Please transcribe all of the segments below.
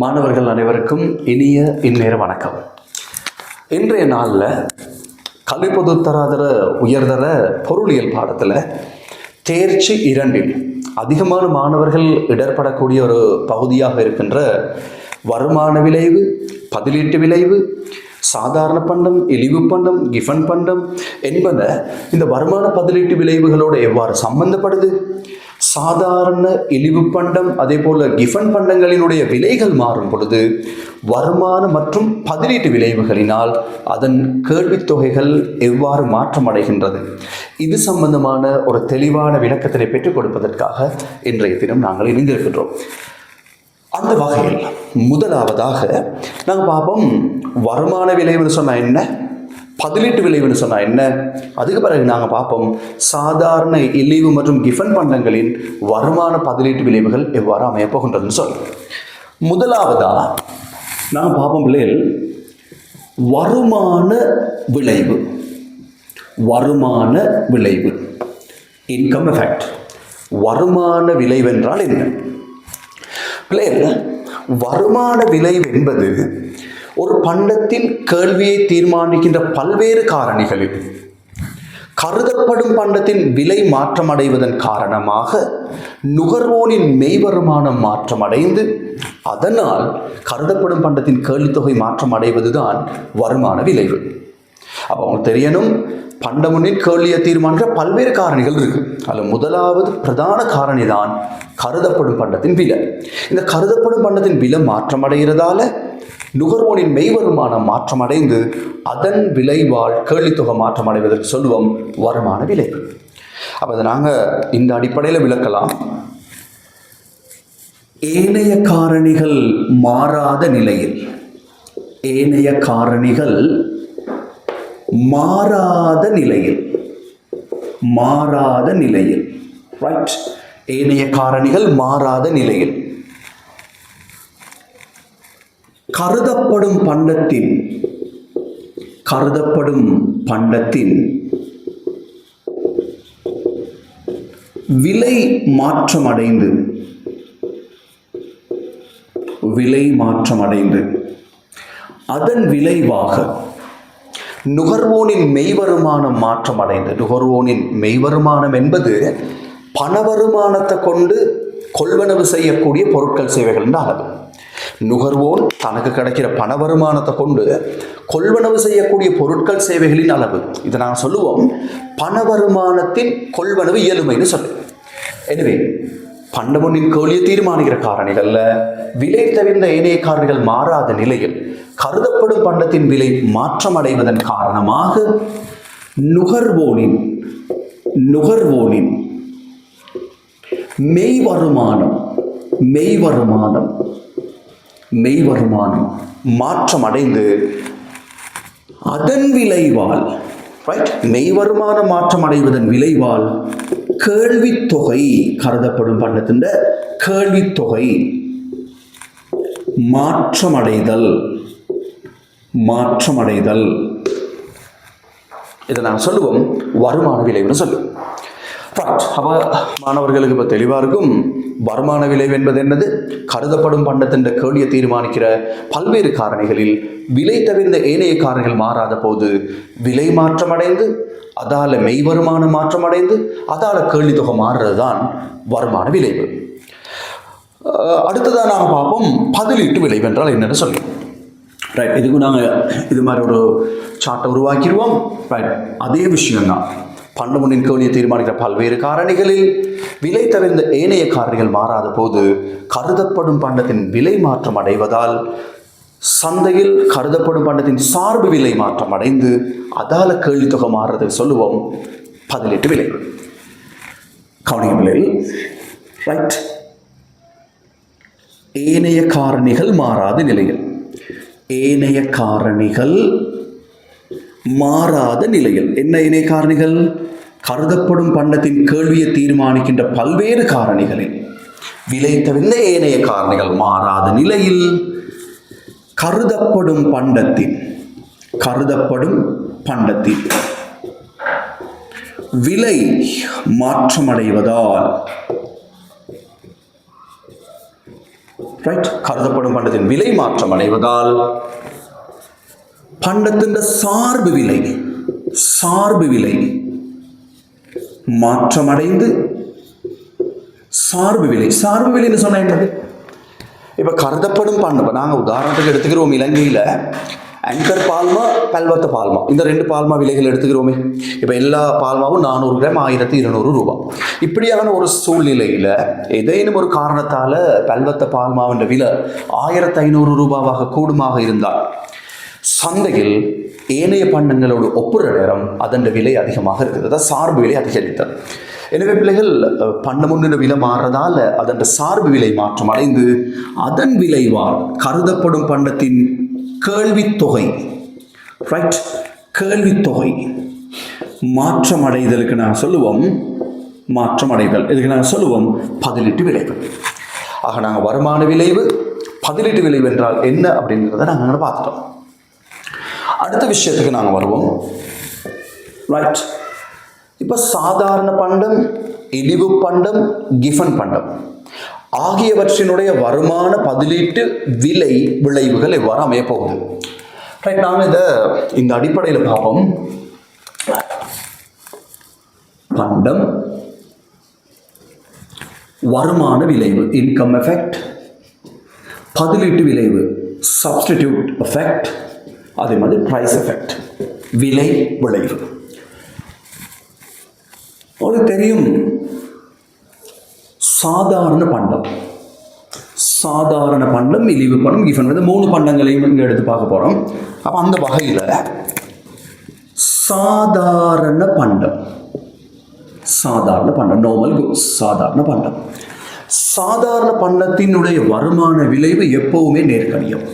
மாணவர்கள் அனைவருக்கும் இனிய இந்நேர வணக்கம். இன்றைய நாளில் கல்வி தராதர உயர்தர பொருளியல் பாடத்தில் தேர்ச்சி இரண்டில் அதிகமான மாணவர்கள் இடர்படக்கூடிய ஒரு பகுதியாக இருக்கின்ற வருமான விளைவு பதிலீட்டு விளைவு சாதாரண பண்டம் இழிவு பண்டம் கிஃபன் பண்டம் என்பன இந்த வருமான பதிலீட்டு விளைவுகளோடு எவ்வாறு சம்பந்தப்படுது? சாதாரண இழிவு பண்டம் அதே போல கிஃபன் பண்டங்களினுடைய விலைகள் மாறும் பொழுது வருமான மற்றும் பதிலீட்டு விளைவுகளினால் அதன் கேள்வித் தொகைகள் எவ்வாறு மாற்றமடைகின்றது? இது சம்பந்தமான ஒரு தெளிவான விளக்கத்தினை பெற்றுக் கொடுப்பதற்காக இன்றைய தினம் நாங்கள் இணைந்திருக்கின்றோம். அந்த வகையில் முதலாவதாக நாங்கள் பார்ப்போம் வருமான விளைவுன்னு சொன்னால் என்ன? பதிலீட்டு விளைவுன்னு சொன்னால் என்ன? அதுக்கு பிறகு நாங்கள் பார்ப்போம். சாதாரண இழிவு மற்றும் கிஃபன் பண்டங்களின் வருமான பதிலீட்டு விளைவுகள் எவ்வாறு அமைய போகின்றதுன்னு சொல்கிறோம் முதலாவதாக நாங்கள் பார்ப்போம் பிள்ளைகள் வருமான விளைவு. வருமான விளைவு. இன்கம் எஃபெக்ட் வருமான விளைவு என்றால் என்ன? பிள்ளைகள் வருமான விளைவு என்பது ஒரு பண்டத்தின் கேள்வியை தீர்மானிக்கின்ற பல்வேறு காரணிகளில் கருதப்படும் பண்டத்தின் விலை மாற்றமடைவதன் காரணமாக நுகர்வோனின் மெய்வருமானம் மாற்றமடைந்து அதனால் கருதப்படும் பண்டத்தின் கேள்வித்தொகை மாற்றம் அடைவதுதான் வருமான விளைவு. அப்போ அவங்களுக்கு தெரியணும் பண்டமுன்னின் கேள்வியை தீர்மானிக்கிற பல்வேறு காரணிகள் இருக்கு. அதில் முதலாவது பிரதான காரணி தான் கருதப்படும் பண்டத்தின் விலை. இந்த கருதப்படும் பண்டத்தின் விலை மாற்றமடைகிறதால நுகர்வோனின் மெய்வருமானம் மாற்றமடைந்து அதன் விளைவால் கேள்வித்தொகை மாற்றம் அடைவதற்கு சொல்லுவோம் வருமான விளைவு அப்போ அதை நாங்கள் இந்த அடிப்படையில் விளக்கலாம். ஏனைய காரணிகள் மாறாத நிலையில் ஏனைய காரணிகள் மாறாத நிலையில் மாறாத நிலையில் ரைட் ஏனைய காரணிகள் மாறாத நிலையில். கருதப்படும் பண்டத்தின் கருதப்படும் பண்டத்தின் விலை மாற்றம் அடைந்து விலை மாற்றம் அடைந்து அதன் விளைவாக நுகர்வோனின் மெய்வருமானம் மாற்றம் அடைந்து நுகர்வோனின் மெய்வருமானம் என்பது பண வருமானத்தை கொண்டு கொள்வனவு செய்யக்கூடிய பொருட்கள் சேவைகள் அளவு. நுகர்வோன் தனக்கு கிடைக்கிற பண வருமானத்தை கொண்டு கொள்வனவு செய்யக்கூடிய பொருட்கள் சேவைகளின் அளவு. இதை நான் சொல்லுவோம். பண வருமானத்தின் கொள்வனவு இயலுமைன்னு சொல்லு. எனவே பண்டமொன்னின் கேள்வியை தீர்மானிக்கிற காரணிகள்ல விலை தவிர்ந்த ஏனைய காரணிகள் மாறாத நிலையில் கருதப்படும் பண்டத்தின் விலை மாற்றமடைவதன் காரணமாக நுகர்வோனின் நுகர்வோனின் மெய் வருமானம் மெய் வருமானம் மெய் வருமானம் மாற்றம் அடைந்து அதன் விளைவால் ரைட் மெய் வருமானம் மாற்றம் அடைவதன் விளைவால் கேள்வித்தொகை கருதப்படும் பண்டத்தின் கேள்வித்தொகை மாற்றமடைதல் மாற்றமடைதல். இதை நான் சொல்லுவோம் வருமான விளைவுன்னு சொல்லுவோம். ரைட் அப்போ மாணவர்களுக்கு இப்போ தெளிவாக இருக்கும். வருமான விளைவு என்பது என்னது? கருதப்படும் பண்டத்தின் கேள்வியை தீர்மானிக்கிற பல்வேறு காரணிகளில் விலை தவிர்ந்த ஏனைய காரணிகள் மாறாத போது விலை மாற்றமடைந்து அதால மெய் வருமானம் மாற்றமடைந்து அதால கேள்வி தொகை மாறுறது தான் வருமான விளைவு. அடுத்ததாக நாம் பார்ப்போம் பதிலீட்டு விளைவு என்றால் என்னென்னு சொல்லி. ரைட் இதுக்கு நாங்கள் இது மாதிரி ஒரு சார்ட்டை உருவாக்கிடுவோம் ரைட் அதே விஷயம்தான். பண்டமுனின் கேள்வியை தீர்மானிக்கிற பல்வேறு காரணிகளில் விலை தவிர்ந்த ஏனைய காரணிகள் மாறாத போது கருதப்படும் பண்டத்தின் விலை மாற்றம் அடைவதால் சந்தையில் கருதப்படும் பண்டத்தின் சார்பு விலை மாற்றம் அடைந்து அதால கேள்வித்தொகை மாறுறதை சொல்லுவோம். பதினெட்டு விலை. கவனிக்க ரைட் ஏனைய காரணிகள் மாறாத நிலையில் ஏனைய காரணிகள் மாறாத நிலையில் என்ன இணை காரணிகள்? கருதப்படும் பண்டத்தின் கேள்வியை தீர்மானிக்கின்ற பல்வேறு காரணிகளில் விலை தவிர்ந்த ஏனைய காரணிகள் மாறாத நிலையில் கருதப்படும் பண்டத்தின் கருதப்படும் பண்டத்தின் விலை மாற்றமடைவதால் ரைட் கருதப்படும் பண்டத்தின் விலை மாற்றம் அடைவதால் பண்டத்தின் சார்பு விலை சார்பு விலை. மாற்றமடைந்து சார்பு விலை சார்பு விலைன்னு சொன்னா என்னது? இப்போ கருதப்படும் பண்டம் இப்போ நாங்கள் உதாரணத்துக்கு எடுத்துக்கிறோம் இலங்கையில் ஆங்கர் பால்மா பல்வத்த பால்மா. இந்த ரெண்டு பால்மா விலைகள் எடுத்துக்கிறோமே. இப்போ எல்லா பால்மாவும் நானூறு கிராம் ஆயிரத்தி இருநூறு ரூபாய். இப்படியான ஒரு சூழ்நிலையில் ஏதேனும் ஒரு காரணத்தால் பல்வத்த பால்மாவின் விலை ஆயிரத்தி ஐநூறு ரூபாவாக கூடுமாக இருந்தால் சந்தையில் ஏனைய பண்டங்களோடு ஒப்புற நேரம் அதன் விலை அதிகமாக இருக்குது அதாவது சார்பு விலை அதிகரித்தது. எனவே பிள்ளைகள் அஹ், பண்டம் ஒன்றின் விலை மாறுறதால அதன் சார்பு விலை மாற்றம் அடைந்து அதன் விளைவால் கருதப்படும் பண்டத்தின் கேள்வித்தொகை ரைட் கேள்வித்தொகை மாற்றம் அடைதலுக்கு நான் சொல்லுவோம் மாற்றம் அடைதல். இதுக்கு நான் சொல்லுவோம் பதிலீட்டு விளைவு. ஆக நாங்கள் வருமான விளைவு பதிலீட்டு விளைவு என்றால் என்ன அப்படிங்கிறத நாங்கள் பார்த்துட்டோம். அடுத்த விஷயத்துக்கு நாங்கள் வருவோம். ரைட் இப்போ சாதாரண பண்டம் இழிவு பண்டம் கிஃபன் பண்டம். ஆகியவற்றினுடைய வருமான பதிலீட்டு விலை விளைவுகள் எவ்வாறு அமைய போகுது? ரைட் நாங்கள் இதை இந்த அடிப்படையில் பார்ப்போம். பண்டம் வருமான விளைவு இன்கம் எஃபெக்ட் பதிலீட்டு விளைவு சப்ஸ்டிடியூட் எஃபெக்ட் அதே மாதிரி ப்ரைஸ் எஃபெக்ட் விலை விளைவு. உங்களுக்கு தெரியும் சாதாரண பண்டம். சாதாரண பண்டம் இழிவு பண்டம் இஃபன் வந்து மூணு பண்டங்களையும் இங்கே எடுத்து பார்க்க போகிறோம் அப்போ அந்த வகையில் சாதாரண பண்டம். சாதாரண பண்டம் நார்மல் குட்ஸ் சாதாரண பண்டம். சாதாரண பண்டத்தினுடைய வருமான விளைவு எப்பவுமே நேர்கணியம்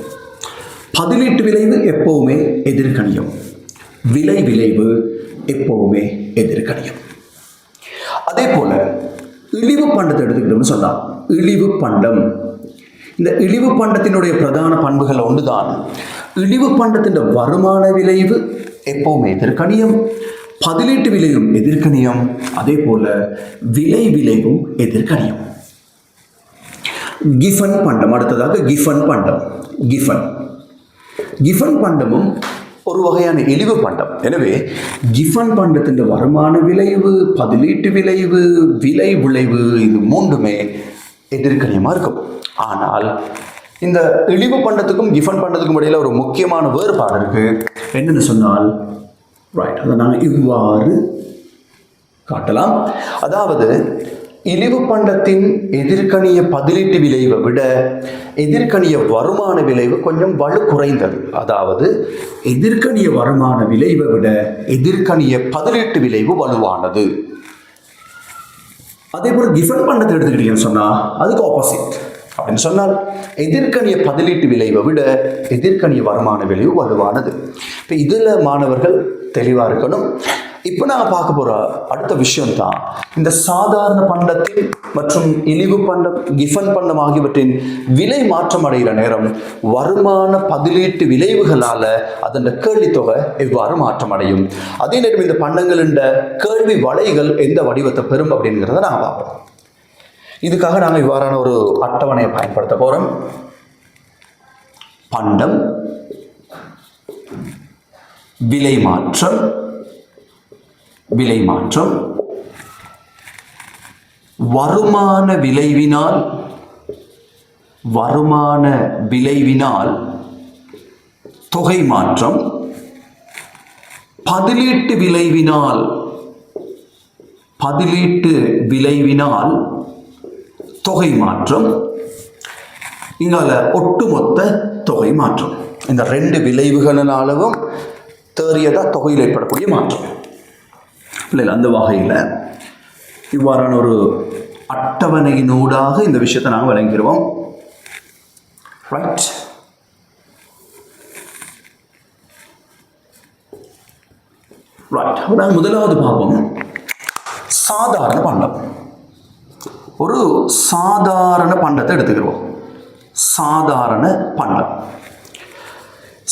பதிலீட்டு விளைவு எப்பவுமே எதிர்கணியம். விலை விளைவு எப்பவுமே எதிர்கணியம். அதே போல இழிவு பண்டத்தை எடுத்துக்கிட்டோம்னு சொல்லலாம் இழிவு பண்டம். இந்த இழிவு பண்டத்தினுடைய பிரதான பண்புகள் ஒன்றுதான். இழிவு பண்டத்தின் வருமான விளைவு எப்பவுமே எதிர்கணியம். பதிலீட்டு விலையும் எதிர்கணியம். அதே போல விலை விளைவும் எதிர்கணியம். கிஃபன் பண்டம் அடுத்ததாக கிஃபன் பண்டம். கிஃபன். கிஃபன் பண்டமும் ஒரு வகையான இழிவு பண்டம். எனவே கிஃபன் பண்டத்தின் வருமான விளைவு பதிலீட்டு விளைவு விலை விளைவு இது மூன்றுமே எதிர்கனியமாக இருக்கும். ஆனால் இந்த இழிவு பண்டத்துக்கும் கிஃபன் பண்டத்துக்கும் இடையில ஒரு முக்கியமான வேறுபாடு இருக்கு. என்னென்னு சொன்னால் ரைட் அதை நாங்கள் இவ்வாறு காட்டலாம். அதாவது இழிவு பண்டத்தின் எதிர்கணிய பதிலீட்டு விளைவை விட எதிர்கணிய வருமான விளைவு கொஞ்சம் வலு குறைந்தது. அதாவது எதிர்கணிய வருமான விளைவை விட எதிர்கணிய பதிலீட்டு விளைவு வலுவானது. அதே போல் கிஃபன் பண்டத்தை எடுத்துக்கிட்டீங்கன்னு சொன்னால் அதுக்கு ஆப்போசிட் அப்படின்னு சொன்னால் எதிர்கணிய பதிலீட்டு விளைவை விட எதிர்கணிய வருமான விளைவு வலுவானது. இப்போ இதில் மாணவர்கள் தெளிவாக இருக்கணும். இப்போ நாங்கள் பார்க்க போகிற அடுத்த விஷயம் தான் இந்த சாதாரண பண்டத்தின் மற்றும் இழிவு பண்டம் கிஃபன் பண்டம் ஆகியவற்றின் விலை மாற்றம் அடைகிற நேரம் வருமான பதிலீட்டு விளைவுகளால் அதன் கேள்வித்தொகை எவ்வாறு மாற்றம் அடையும்? அதே நேரம் இந்த பண்டங்களின் கேள்வி வலைகள் எந்த வடிவத்தை பெறும் அப்படிங்கிறத நாங்கள் பார்ப்போம். இதுக்காக நாங்கள் இவ்வாறான ஒரு அட்டவணையை பயன்படுத்த போகிறோம் பண்டம் விலை மாற்றம் விலை மாற்றம் வருமான விளைவினால் வருமான விளைவினால் தொகை மாற்றம். பதிலீட்டு விளைவினால் பதிலீட்டு விளைவினால் தொகை மாற்றம். இங்கால ஒட்டுமொத்த தொகை மாற்றம். இந்த ரெண்டு விளைவுகளினாலவும் தேறியதா தொகையில் ஏற்படக்கூடிய மாற்றம். இல்லை அந்த வகையில் இவ்வாறான ஒரு அட்டவணையினூடாக இந்த விஷயத்தை நாங்கள் விளங்கிடுவோம் ரைட் ரைட் நாங்கள் முதலாவது பார்ப்போம். சாதாரண பண்டம். ஒரு சாதாரண பண்டத்தை எடுத்துக்கிறோம். சாதாரண பண்டம்.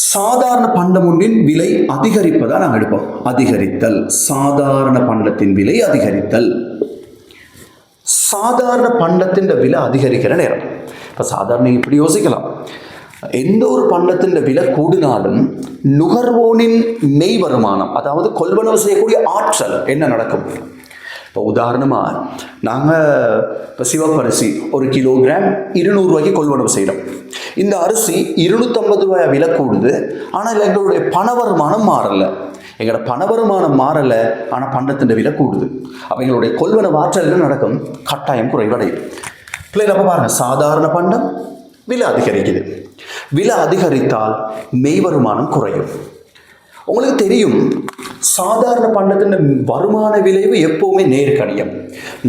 சாதாரண பண்டம் ஒன்றின் விலை அதிகரிப்பதா நாங்கள் எடுப்போம். அதிகரித்தல். சாதாரண பண்டத்தின் விலை அதிகரித்தல். சாதாரண பண்டத்தின் விலை அதிகரிக்கிற நேரம். இப்போ சாதாரண இப்படி யோசிக்கலாம். எந்த ஒரு பண்டத்தின் விலை கூடினாலும் நுகர்வோனின் நெய் வருமானம் அதாவது கொள்வனவு செய்யக்கூடிய ஆற்றல் என்ன நடக்கும்? இப்போ உதாரணமாக நாங்கள் இப்போ சிவப்பரிசி ஒரு கிலோகிராம் இருநூறுவாய்க்கு கொள்வனவு செய்கிறோம் இந்த அரிசி இருநூற்றம்பது ரூபாய் விலை கூடுது. ஆனால் எங்களுடைய பண வருமானம் மாறலை. எங்களோட பண வருமானம் மாறலை ஆனால் பண்டத்தின் விலை கூடுது. அப்போ எங்களுடைய கொள்வன ஆற்றல் நடக்கும்? கட்டாயம் குறைவடையும். பிள்ளைகள் அப்போ பாருங்கள் சாதாரண பண்டம் விலை அதிகரிக்குது. விலை அதிகரித்தால் மெய் வருமானம் குறையும். உங்களுக்கு தெரியும் சாதாரண பண்டத்தின் வருமான விளைவு எப்பவுமே நேர்கடியம்.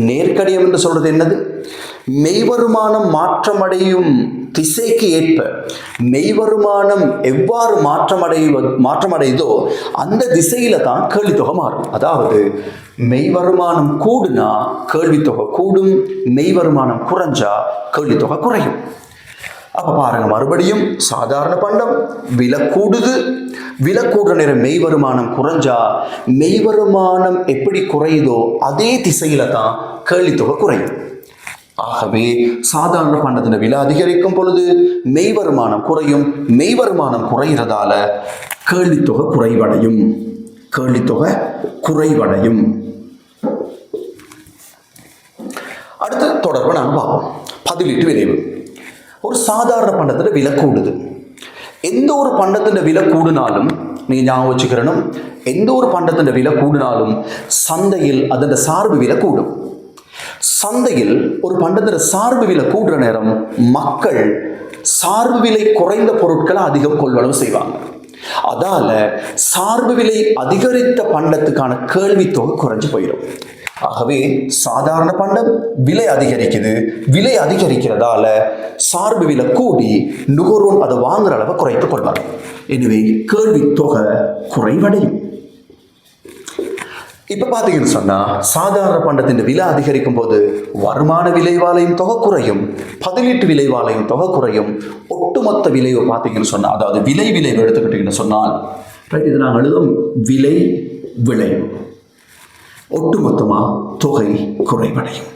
நேர்கடியம் என்று சொல்றது என்னது? மெய் வருமானம் மாற்றமடையும் திசைக்கு ஏற்ப மெய் வருமானம் எவ்வாறு மாற்றமடை மாற்றமடையுதோ அந்த திசையில தான் கேள்வித்தொகை மாறும். அதாவது மெய் வருமானம் கூடுனா கேள்வித்தொகை கூடும் மெய் வருமானம் குறைஞ்சா கேள்வித்தொகை குறையும். அப்போ பாருங்க மறுபடியும் சாதாரண பண்டம் விலை கூடுது. விலை கூடுற நேரம் மெய் வருமானம் குறைஞ்சா மெய் வருமானம் எப்படி குறையுதோ அதே திசையில தான் கேள்வித்தொகை குறையும். ஆகவே சாதாரண பண்டத்தின் விலை அதிகரிக்கும் பொழுது மெய் வருமானம் குறையும். மெய் வருமானம் குறைகிறதால கேள்வித்தொகை குறைவடையும். கேள்வித்தொகை குறைவடையும். அடுத்து தொடர்பு நாம் பார்ப்போம். பதிலீட்டு விளைவு. ஒரு சாதாரண பண்டத்தில் விலை கூடுது. எந்த ஒரு பண்டத்தின் விலை கூடினாலும் நீங்கள் ஞாபகம் வச்சுக்கிறனும் எந்த ஒரு பண்டத்தின் விலை கூடினாலும் சந்தையில் அதன் சார்பு விலை கூடும். சந்தையில் ஒரு பண்டத்தின் சார்பு விலை கூடுற நேரம் மக்கள் சார்பு விலை குறைந்த பொருட்களை அதிகம் கொள்வனவு செய்வாங்க. அதால சார்பு விலை அதிகரித்த பண்டத்துக்கான கேள்வித்தொகை குறைஞ்சு போயிடும். ஆகவே சாதாரண பண்டம் விலை அதிகரிக்குது விலை அதிகரிக்கிறதால சார்பு விலை கூடி நுகர்வோன் அதை வாங்குற அளவை குறைத்துக் கொள்வாங்க. எனவே கேள்வி தொகை குறைவடையும். இப்ப பாத்தீங்கன்னு சொன்னா சாதாரண பண்டத்தின் விலை அதிகரிக்கும் போது வருமான விளைவாலையும் தொகை குறையும் பதிலீட்டு விளைவாலையும் தொகை குறையும் ஒட்டுமொத்த விளைவு பார்த்தீங்கன்னு சொன்னா அதாவது விலை விளைவு எடுத்துக்கிட்டீங்கன்னு சொன்னால் ரைட் இது நாங்கள் எழுதும் விலை விளைவு. ஒட்டுமொத்தமாக தொகை குறைவடையும்.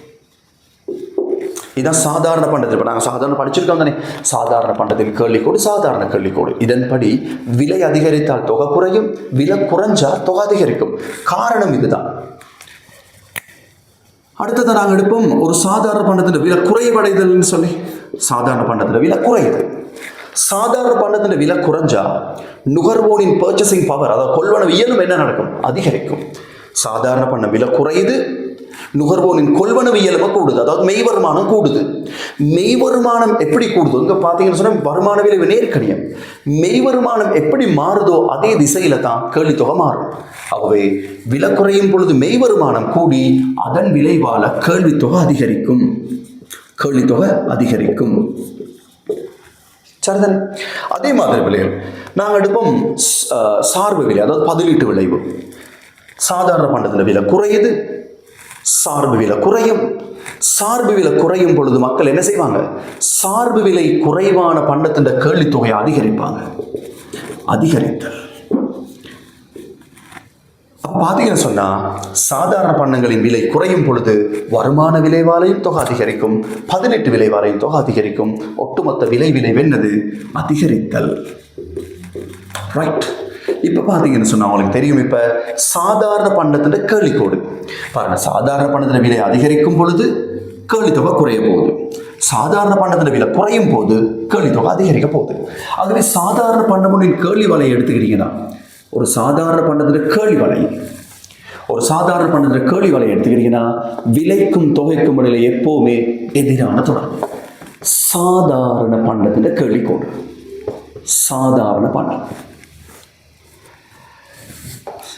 இதான் சாதாரண பண்டத்தில். இப்போ நாங்கள் சாதாரண படிச்சிருக்கோம் தானே. சாதாரண பண்டத்தில் கேள்விக்கோடு சாதாரண கேள்விக்கோடு. இதன்படி விலை அதிகரித்தால் தொகை குறையும் விலை குறைஞ்சால் தொகை அதிகரிக்கும். காரணம் இதுதான். அடுத்தது நாங்கள் எடுப்போம். ஒரு சாதாரண பண்டத்தில் விலை குறைவடைதல்னு சொல்லி. சாதாரண பண்டத்தில் விலை குறையுது. சாதாரண பண்டத்தின் விலை குறைஞ்சா நுகர்வோனின் பர்ச்சேசிங் பவர் அதாவது கொள்வனவு இயலும் என்ன நடக்கும்? அதிகரிக்கும். சாதாரண பண்ண விலை குறையுது நுகர்வோனின் கொள்வனவு இயல்பு கூடுது. அதாவது மெய் வருமானம் கூடுது. மெய் வருமானம் எப்படி கூடுதோ இங்கே பார்த்தீங்கன்னு சொன்னால் வருமான விளைவு நேர்கணியம் மெய் வருமானம் எப்படி மாறுதோ அதே திசையில தான் கேள்வித்தொகை மாறும். ஆகவே விலை குறையும் பொழுது மெய் வருமானம் கூடி அதன் விளைவால கேள்வித்தொகை அதிகரிக்கும். கேள்வித்தொகை அதிகரிக்கும். சரிதானே அதே மாதிரி விளைவு நாங்கள் எடுப்போம் சார்பு விலை அதாவது பதிலீட்டு விளைவு. சாதாரண பண்டத்தில் விலை குறையுது. சார்பு விலை குறையும். சார்பு விலை குறையும் பொழுது மக்கள் என்ன செய்வாங்க? சார்பு விலை குறைவான பண்டத்தின் கேள்வித்தொகையை அதிகரிப்பாங்க. அதிகரித்தல். பார்த்தீங்கன்னு சொன்னா சாதாரண பண்டங்களின் விலை குறையும் பொழுது வருமான விளைவாலையும் தொகை அதிகரிக்கும் பதினெட்டு விளைவாலையும் தொகை அதிகரிக்கும் ஒட்டுமொத்த விலை விளைவு என்னது அதிகரித்தல். ரைட் இப்போ பார்த்தீங்கன்னு சொன்னால் உங்களுக்கு தெரியும். இப்போ சாதாரண பண்டத்தின் கேள்விக்கோடு. பாருங்கள் சாதாரண பண்டத்தின் விலை அதிகரிக்கும் பொழுது கேள்வித்தொகை குறைய போகுது. சாதாரண பண்டத்தின் விலை குறையும் போது கேள்வித்தொகை அதிகரிக்க போகுது. ஆகவே சாதாரண பண்டமுடின் கேள்வி வலையை எடுத்துக்கிட்டீங்கன்னா ஒரு சாதாரண பண்டத்தின் கேள்வி வலை ஒரு சாதாரண பண்டத்தின் கேள்வி வலையை எடுத்துக்கிட்டீங்கன்னா விலைக்கும் தொகைக்கும் இடையில எப்போவுமே எதிரான தொடர்பு சாதாரண பண்டத்தின் கேள்விக்கோடு. சாதாரண பண்டம்.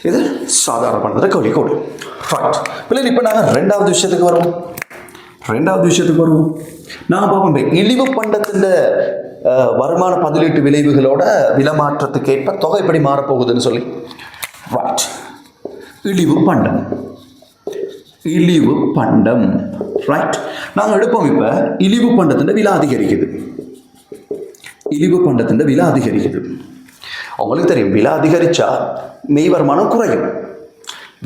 இது சாதாரண பண்டத்தில் கவலிக்கோடு ரைட் இல்லை இப்போ நாங்கள் ரெண்டாவது விஷயத்துக்கு வருவோம். ரெண்டாவது விஷயத்துக்கு வருவோம். நான் பார்ப்போம். இழிவு பண்டத்தின் வருமான பதிலீட்டு விளைவுகளோட விலமாற்றத்துக்கு ஏற்ப தொகை எப்படி மாறப்போகுதுன்னு சொல்லி. ரைட் இழிவு பண்டம். இழிவு பண்டம். ரைட் நாங்கள் எடுப்போம் இப்போ இழிவு பண்டத்தின் விலை அதிகரிக்குது. இழிவு பண்டத்தின் விலை அதிகரிக்குது. அவங்களுக்கு தெரியும். விலை அதிகரித்தா மெய் வருமானம் குறையும்.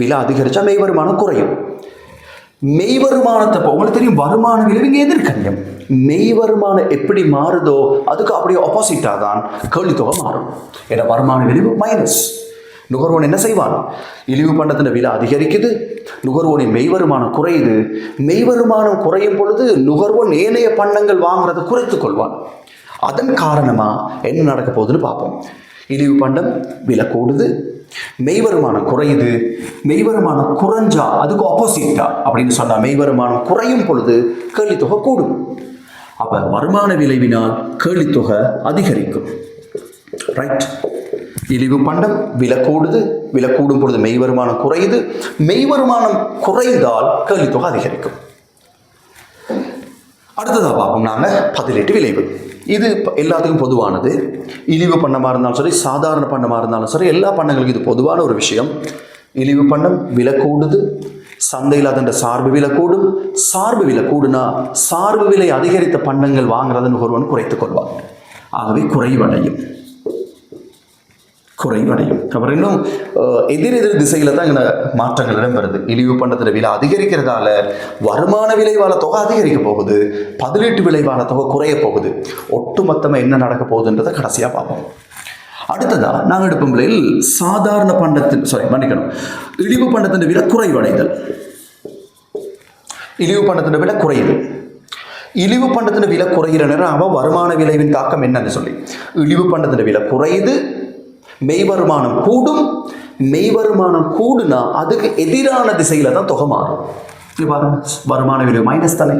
விலை அதிகரிச்சா மெய் வருமானம் குறையும். மெய் வருமானத்தை இப்போ உங்களுக்கு தெரியும் வருமான விளைவு இங்கே மெய் வருமானம் எப்படி மாறுதோ அதுக்கு அப்படியே ஆப்போசிட்டாக தான் கேள்வித்தொகை மாறும். ஏன்னா வருமான விளைவு மைனஸ் நுகர்வோன் என்ன செய்வான்? இழிவு பண்டத்தின் விலை அதிகரிக்குது. நுகர்வோனின் மெய் வருமானம் குறையுது. மெய் வருமானம் குறையும் பொழுது நுகர்வோன் ஏனைய பண்டங்கள் வாங்குறதை குறைத்துக் கொள்வான். அதன் காரணமாக என்ன நடக்க போகுதுன்னு பார்ப்போம். இழிவு பண்டம் விலை கூடுது மெய் வருமானம் குறையுது. மெய் வருமானம் குறைஞ்சா அதுக்கு ஆப்போசிட்டா அப்படின்னு சொன்னா மெய் வருமானம் குறையும் பொழுது கேள்வித்தொகை கூடும். அப்ப வருமான விளைவினால் கேள்வித்தொகை அதிகரிக்கும். ரைட் இழிவு பண்டம் விலை கூடுது விலை கூடும் பொழுது மெய் வருமானம் குறையுது. மெய் வருமானம் குறைந்தால் கேள்வித்தொகை அதிகரிக்கும். அடுத்ததாக பார்ப்போம் நாங்கள் பதிலெட்டு விளைவு. இது எல்லாத்துக்கும் பொதுவானது. இழிவு பண்ணமாக இருந்தாலும் சரி சாதாரண பண்ணமாக இருந்தாலும் சரி எல்லா பண்ணங்களுக்கும் இது பொதுவான ஒரு விஷயம். இழிவு பண்ணம் விலை கூடுது சந்தையில் அதன் சார்பு விலை கூடும் சார்பு விலை கூடுனா சார்பு விலை அதிகரித்த பண்டங்கள் வாங்குறதன் ஒருவன் குறைத்து கொள்வான். ஆகவே குறைவடையும். குறைவடையும். அப்புறம் இன்னும் எதிர் எதிர் திசையில தான் இங்கே மாற்றங்கள் இடம்பெறுது. இழிவு பண்டத்தில் விலை அதிகரிக்கிறதால வருமான விளைவான தொகை அதிகரிக்க போகுது. பதிலீட்டு விளைவான தொகை குறைய போகுது. ஒட்டுமொத்தமாக என்ன நடக்க போகுதுன்றதை கடைசியாக பார்ப்போம். அடுத்ததாக நாங்கள் எடுப்போம் விலையில் சாதாரண பண்டத்தின் சாரி மன்னிக்கணும். இழிவு பண்டத்தின் விலை குறைவடைதல். இழிவு பண்டத்தின் விலை குறையுது. இழிவு பண்டத்தின் விலை குறைகிற நேரம் அவன் வருமான விளைவின் தாக்கம் என்னன்னு சொல்லி. இழிவு பண்டத்தின் விலை குறையுது மெய் வருமானம் கூடும் மெய் வருமானம் கூடுனா அதுக்கு எதிரான திசையில தான் தொகை மாறும். பாருங்க வருமான விலை மைனஸ் தலை.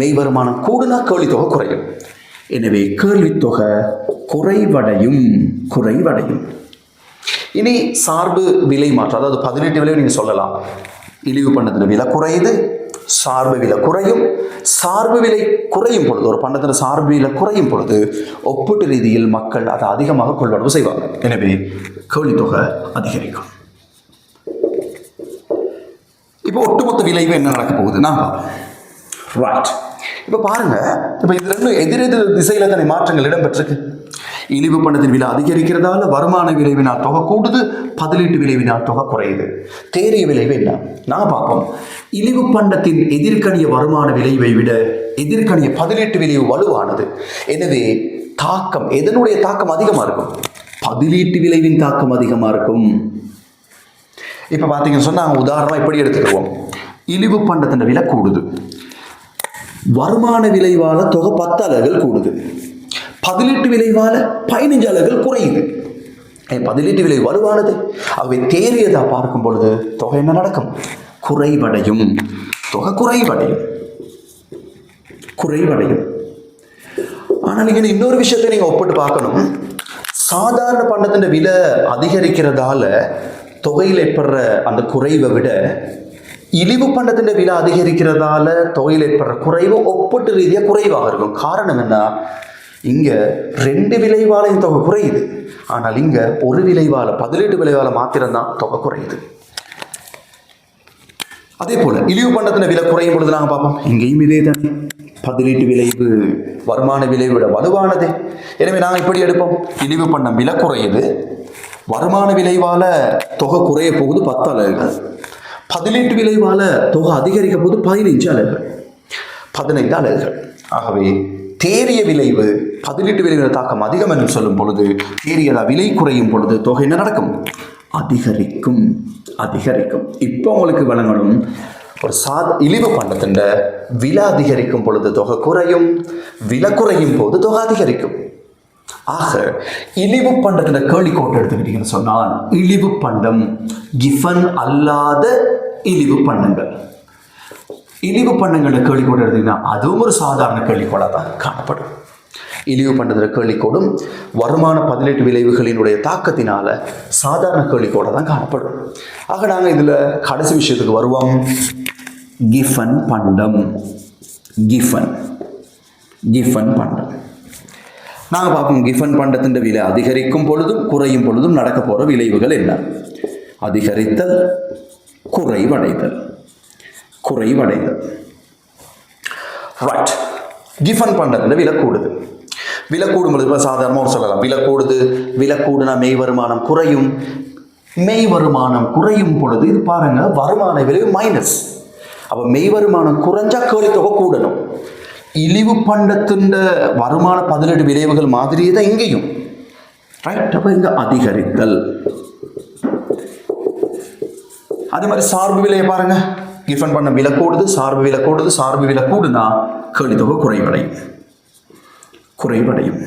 மெய் வருமானம் கூடுனா கேள்வி தொகை குறையும். எனவே கேள்வி தொகை குறைவடையும் குறைவடையும். இனி சார்பு விலை மாற்றம் அதாவது பதினெட்டு விலையை நீங்கள் சொல்லலாம். இழிவு பண்ணதுல விலை குறையுது சார்பு விலை குறையும். சார்பு விலை குறையும் பொழுது ஒரு பண்டத்தில் சார்பு விலை குறையும் பொழுது ஒப்பீட்டு ரீதியில் மக்கள் அதை அதிகமாக கொள்வனவு செய்வாங்க எனவே கேள்வித்தொகை அதிகரிக்கும். இப்போ ஒட்டுமொத்த விளைவு என்ன நடக்க போகுதுன்னா ரைட் இப்போ பாருங்க இப்போ இது ரெண்டும் எதிரெதிர் திசையில் தானே மாற்றங்கள் இடம்பெற்றிருக்கு. இழிவு பண்டத்தின் விலை அதிகரிக்கிறதால வருமான விளைவினால் தொகை கூடுது? பதிலீட்டு விளைவினால் தொகை குறையுது. தேறிய விளைவு என்ன? நான் பார்ப்போம். இழிவு பண்டத்தின் எதிர்கணிய வருமான விளைவை விட எதிர்கணிய பதிலீட்டு விளைவு வலுவானது. எனவே தாக்கம் எதனுடைய தாக்கம் அதிகமாக இருக்கும்? பதிலீட்டு விளைவின் தாக்கம் அதிகமாக இருக்கும். இப்போ பார்த்தீங்கன்னு சொன்னால் உதாரணமாக இப்படி எடுத்துக்கிடுவோம் இழிவு பண்டத்தின் விலை கூடுது. வருமான விளைவால தொகை பத்து அலகுகள் கூடுது. பதிலீட்டு விளைவால பதினஞ்சு அலகுகள் குறையுது. பதிலீட்டு விலை வலுவானது. அவை தேறியதா பார்க்கும் பொழுது தொகை என்ன நடக்கும்? குறைவடையும். தொகை குறைவடையும். குறைவடையும். ஆனால் இங்கே இன்னொரு விஷயத்தை நீங்கள் ஒப்பிட்டு பார்க்கணும். சாதாரண பண்டத்தின் விலை அதிகரிக்கிறதால தொகையில் ஏற்படுற அந்த குறைவை விட இழிவு பண்டத்தின் விலை அதிகரிக்கிறதால தொகையில் ஏற்படுற குறைவு ஒப்பிட்டு ரீதியாக குறைவாக இருக்கும். காரணம் என்ன? இங்கே ரெண்டு விளைவாலையும் தொகை குறையுது. ஆனால் இங்கே ஒரு விளைவால பதினெட்டு விளைவால் மாத்திரம்தான் தொகை குறையுது. அதே போல் இழிவு பண்டத்தின விலை குறையும் பொழுது நாங்கள் பார்ப்போம். இங்கேயும் இதே தானே. பதிலீட்டு விளைவு வருமான விளைவை விட வலுவானது. எனவே நாங்கள் இப்படி எடுப்போம். இழிவு பண்டம் விலை குறையுது. வருமான விளைவால் தொகை குறைய போகுது பத்து அலகுகள். பதிலீட்டு விளைவால் தொகை அதிகரிக்க போகுது பதினைஞ்சு அலகுகள். பதினைந்து அலகுகள். ஆகவே தேறிய விளைவு பதிலீட்டு விளைவின் தாக்கம் அதிகம் என்று சொல்லும் பொழுது தேறியதா விலை குறையும் பொழுது தொகை என்ன நடக்கும்? அதிகரிக்கும். அதிகரிக்கும். இப்போ உங்களுக்கு வழங்கணும் ஒரு சா இழிவு பண்டத்தின் விலை அதிகரிக்கும் பொழுது தொகை குறையும் விலை குறையும் போது தொகை அதிகரிக்கும். ஆக இழிவு பண்டத்தின் கேள்வி கோட்டை எடுத்துக்கிட்டீங்கன்னு சொன்னால் இழிவு பண்டம் கிஃபன் அல்லாத இழிவு பண்டங்கள். இழிவு பண்டங்களை கேள்விக்கோடு எடுத்தீங்கன்னா அதுவும் ஒரு சாதாரண கேள்விக்கோடாக தான் காணப்படும். இழிவு பண்டத்தில் கேள்விக்கோடும் வருமான பதினெட்டு விளைவுகளினுடைய தாக்கத்தினால சாதாரண கேள்விக்கோட தான் காணப்படும். ஆக நாங்கள் இதில் கடைசி விஷயத்துக்கு வருவோம். கிஃபன் பண்டம். கிஃபன். கிஃபன் பண்டம். நாங்கள் பார்ப்போம் கிஃபன் பண்டத்தின் விலை அதிகரிக்கும் பொழுதும் குறையும் பொழுதும் நடக்க போகிற விளைவுகள் என்ன? அதிகரித்தல் குறைவடைதல். குறைவடைதல். ரைட் கிஃபன் பண்டத்தின் விலை கூடுது. விலக்கூடும் பொழுது இப்போ சாதாரணமாக சொல்லலாம். விலக்கூடுது விலக்கூடுனா மெய் வருமானம் குறையும். மெய் வருமானம் குறையும் பொழுது இது பாருங்க வருமான விளைவு மைனஸ் அப்போ மெய் வருமானம் குறைஞ்சா கேள்வி தொகை கூடணும். இழிவு பண்டத்தின் வருமான பதிலீடு விளைவுகள் மாதிரியே தான் இங்கேயும். ரைட் அப்போ இங்கே அதிகரித்தல். அதே மாதிரி சார்பு விலையை பாருங்க. கிஃபன் பண்ண விலை கூடுது சார்பு விலை கூடுது சார்பு விலை கூடுனா கேள்வித்தொகை குறைவடையும். குறைவடையும்.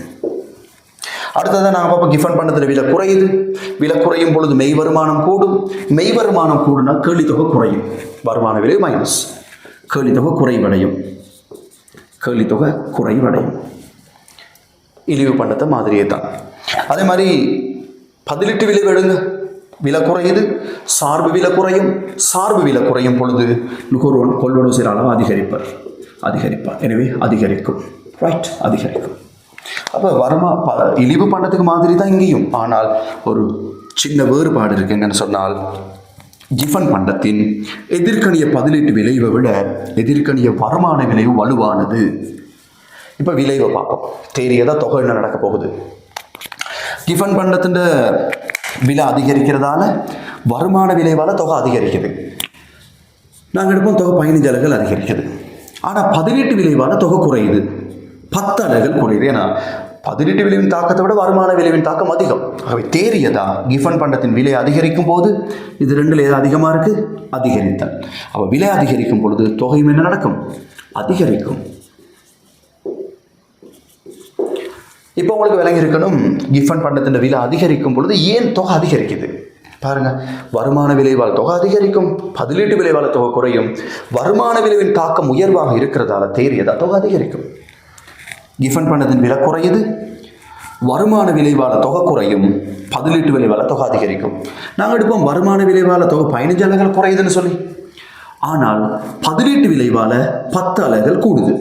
அடுத்ததான் நான் பார்ப்போம் கிஃபன் பண்ணதில் விலை குறையுது. விலை குறையும் பொழுது மெய் வருமானம் கூடும். மெய் வருமானம் கூடுனா கேள்வித்தொகை குறையும். வருமான விலை மைனஸ் கேள்வித்தொகை குறைவடையும். கேள்வித்தொகை குறைவடையும். இழிவு பண்டத்தை மாதிரியே தான். அதே மாதிரி பதிலெட்டு விலை எடுங்க விலை குறையுது. சார்பு விலை குறையும். சார்பு விலை குறையும் பொழுது நுகர்வோன் கொள்வனவு செய்கிற அளவு அதிகரிப்பார். அதிகரிப்பார். எனவே அதிகரிக்கும். ரைட் அதிகரிக்கும். அப்போ வருமா ப இழிவு பண்டத்துக்கு மாதிரி தான் இங்கேயும். ஆனால் ஒரு சின்ன வேறுபாடு இருக்குங்கன்னு சொன்னால் ஜிஃபன் பண்டத்தின் எதிர்க்கணிய பதிலீட்டு விளைவை விட எதிர்க்கணிய வருமான விளைவு வலுவானது. இப்போ விளைவை பார்ப்போம். தேரியதா தொகை என்ன நடக்க போகுது? கிஃபன் பண்டத்தின் விலை அதிகரிக்கிறதால வருமான விளைவால் தொகை அதிகரிக்குது. நாங்கள் எடுப்போம் தொகை பதினஞ்சு அளவுகள் அதிகரிக்குது. ஆனால் பதினெட்டு விளைவால் தொகை குறையுது. பத்து அலைகள் குறையுது ஏன்னா பதினெட்டு விளைவின் தாக்கத்தை விட வருமான விளைவின் தாக்கம் அதிகம். ஆகவே தேறியதா கிஃபன் பண்டத்தின் விலை அதிகரிக்கும் போது? இது ரெண்டில் எது அதிகமாக இருக்குது அதிகரித்தல். அப்போ விலை அதிகரிக்கும் பொழுது தொகையும் என்ன நடக்கும்? அதிகரிக்கும். இப்போ உங்களுக்கு விளங்கியிருக்கணும் கிஃபன் பண்டத்தின் விலை அதிகரிக்கும் பொழுது ஏன் தொகை அதிகரிக்குது? பாருங்க வருமான விளைவால் தொகை அதிகரிக்கும் பதிலீட்டு விளைவால் தொகை குறையும் வருமான விளைவின் தாக்கம் உயர்வாக இருக்கிறதால தேறியதா தொகை அதிகரிக்கும். கிஃபன் பண்ணதின் விலை குறையுது. வருமான விளைவால் தொகை குறையும். பதிலீட்டு விளைவால் தொகை அதிகரிக்கும். நாங்கள் எடுப்போம் வருமான விளைவால் தொகை பதினஞ்சு அலகுகள் குறையுதுன்னு சொல்லி. ஆனால் பதிலீட்டு விளைவால் பத்து அலகுகள் கூடுது.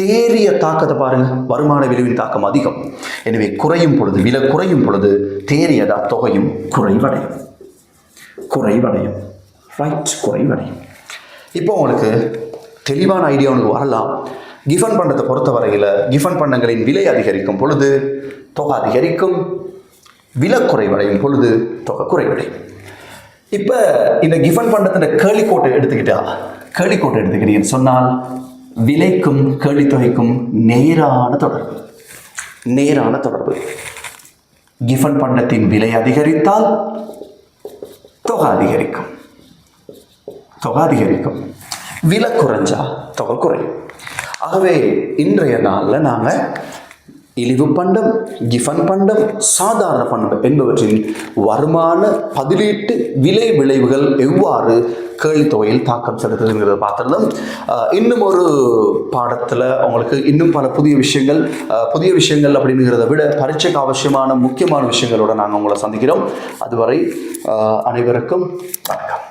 தேறிய தாக்கத்தை பாருங்க. வருமான விளைவின் தாக்கம் அதிகம். எனவே குறையும் பொழுது விலை குறையும் பொழுது தேறியதா தொகையும் குறைவடையும். குறைவடையும். ரைட் குறைவடையும். இப்போ உங்களுக்கு தெளிவான ஐடியா ஒன்று வரலாம். கிஃபன் பண்டத்தை பொறுத்த வரையில் கிஃபன் பண்டங்களின் விலை அதிகரிக்கும் பொழுது தொகை அதிகரிக்கும். விலை குறைவடையும் பொழுது தொகை குறைவடையும். இப்போ இந்த கிஃபன் பண்டத்தின் கேளிக்கோட்டை எடுத்துக்கிட்டா கேளிக்கோட்டை எடுத்துக்கிட்டீங்கன்னு சொன்னால் விலைக்கும் கேள்வித்தொகைக்கும் நேரான தொடர்பு. நேரான தொடர்பு. கிஃபன் பண்டத்தின் விலை அதிகரித்தால் தொகை அதிகரிக்கும். தொகை அதிகரிக்கும். விலை குறைஞ்சா தொகை குறையும். ஆகவே இன்றைய நாளில் நாங்கள் இழிவு பண்டம் கிஃபன் பண்டம் சாதாரண பண்டம் என்பவற்றின் வருமான பதிலீட்டு விலை விளைவுகள் எவ்வாறு கேள்வித்தொகையில் தாக்கம் செலுத்துதுங்கிறத பார்த்துருந்தோம் இன்னும் ஒரு பாடத்தில் உங்களுக்கு இன்னும் பல புதிய விஷயங்கள் புதிய விஷயங்கள் அப்படிங்கிறத விட பரீட்சைக்கு அவசியமான முக்கியமான விஷயங்களோட நாங்கள் உங்களை சந்திக்கிறோம். அதுவரை அனைவருக்கும் வணக்கம்.